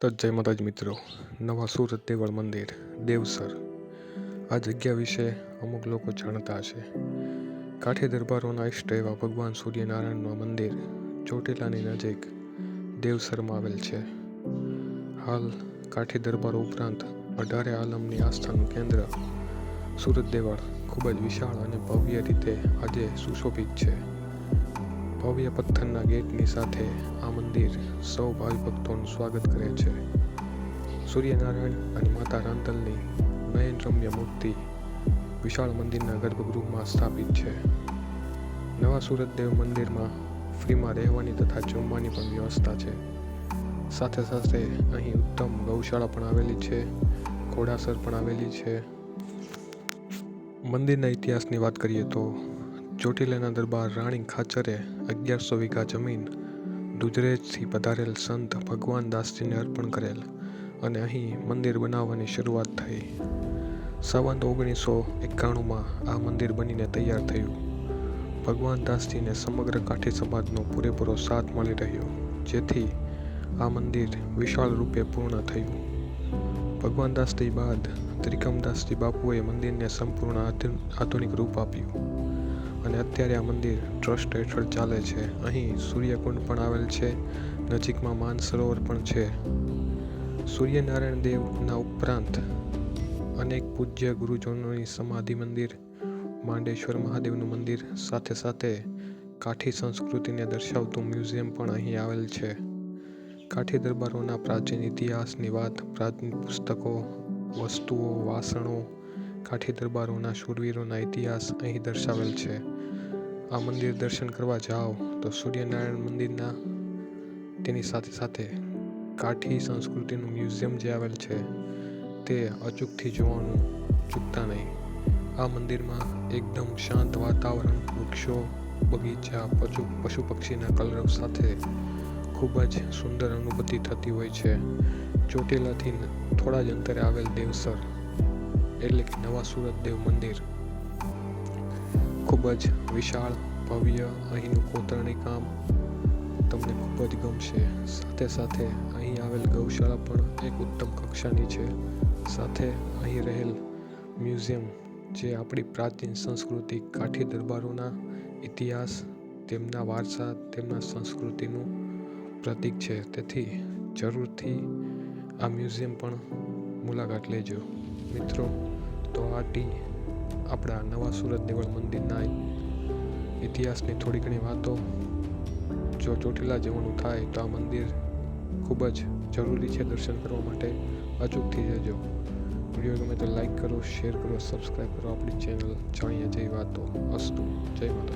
તો જય માતાજ મિત્રો. નવા સુરત દેવળ મંદિર, દેવસર. આ જગ્યા વિશે અમુક લોકો જાણતા હશે. કાઠી દરબારોના ઇષ્ટ એવા ભગવાન સૂર્યનારાયણનું મંદિર ચોટીલાની નજીક દેવસરમાં આવેલ છે. હાલ કાઠી દરબારો ઉપરાંત અઢારે આલમની આસ્થાનું કેન્દ્ર સુરત દેવળ ખૂબ જ વિશાળ અને ભવ્ય રીતે આજે સુશોભિત છે. ભવ્ય પથ્થરના ગેટની સાથે આ મંદિર સૌ ભાવિ ભક્તોનું સ્વાગત કરે છે. સૂર્યનારાયણ અને માતા રાંતલની નયનરમ્ય મૂર્તિ વિશાળ મંદિરના ગર્ભગૃહમાં સ્થાપિત છે. નવા સુરતદેવ મંદિરમાં ફ્રીમાં રહેવાની તથા જમવાની પણ વ્યવસ્થા છે. સાથે સાથે અહીં ઉત્તમ ગૌશાળા પણ આવેલી છે, ઘોડાસર પણ આવેલી છે. મંદિરના ઇતિહાસની વાત કરીએ તો ચોટીલાના દરબાર રાણી ખાચરે અગિયારસો વીઘા જમીન, દુધરેજથી પધારેલ સંત ભગવાન દાસજીને અર્પણ કરેલ અને અહીં મંદિર બનાવવાની શરૂઆત થઈ. સંવંત ઓગણીસો એકાણુંમાં આ મંદિર બનીને તૈયાર થયું. ભગવાન દાસજીને સમગ્ર કાઠી સમાજનો પૂરેપૂરો સાથ મળી રહ્યો, જેથી આ મંદિર વિશાળ રૂપે પૂર્ણ થયું. ભગવાન દાસજી બાદ ત્રિકમદાસજી બાપુએ મંદિરને સંપૂર્ણ આધુ- આધુનિક રૂપ આપ્યું. અને અત્યારે આ મંદિર ટ્રસ્ટ હેઠળ ચાલે છે. અહીં સૂર્યકુંડ પણ આવેલ છે. નજીકમાં માનસરોવર પણ છે. સૂર્યનારાયણ દેવના ઉપરાંત અનેક પૂજ્ય ગુરુજનોની સમાધિ મંદિર, માંડેશ્વર મહાદેવનું મંદિર, સાથે સાથે કાઠી સંસ્કૃતિને દર્શાવતું મ્યુઝિયમ પણ અહીં આવેલ છે. કાઠી દરબારોના પ્રાચીન ઇતિહાસની વાત, પ્રાચીન પુસ્તકો, વસ્તુઓ, વાસણો કાઠી દરબારોના શૂરવીરોના ઇતિહાસ અહીં દર્શાવેલ છે. આ મંદિર દર્શન કરવા જાઓ તો સૂર્યનારાયણ મંદિરના તેની સાથે સાથે કાઠી સંસ્કૃતિનું મ્યુઝિયમ જે આવેલ છે તે અચૂકથી જોવાનું ચૂકતા નહીં. આ મંદિરમાં એકદમ શાંત વાતાવરણ, વૃક્ષો, બગીચા, પશુ પશુ પક્ષીના કલરવ સાથે ખૂબ જ સુંદર અનુભૂતિ થતી હોય છે. ચોટીલાથી થોડા જ અંતરે આવેલ દેવસર એટલે કે નવા સુરત દેવ મંદિર. ખૂબ જ વિશાળ, ભવ્ય, અહીંનું કોતરણી કામ તમને ખૂબ જ ગમશે. સાથે સાથે અહીં આવેલ ગૌશાળા પણ એક ઉત્તમ કક્ષાની છે. સાથે અહીં રહેલ મ્યુઝિયમ જે આપણી પ્રાચીન સંસ્કૃતિ કાઠી દરબારોના ઇતિહાસ, તેમના વારસા, તેમના સંસ્કૃતિનું પ્રતીક છે. તેથી જરૂરથી આ મ્યુઝિયમ પણ મુલાકાત લેજો. મિત્રો તો આ ટી આપણા નવા સુરત દેવળ મંદિરના ઇતિહાસની થોડી ઘણી વાતો. જો ચોટીલા જવાનું થાય તો આ મંદિર ખૂબ જ જરૂરી છે દર્શન કરવા માટે. અચૂકથી જજો. વીડિયો ગમે તો લાઈક કરો, શેર કરો, સબસ્ક્રાઈબ કરો. આપણી ચેનલ જાણીએ જેવી વાતો અસ્તુ. જય માતા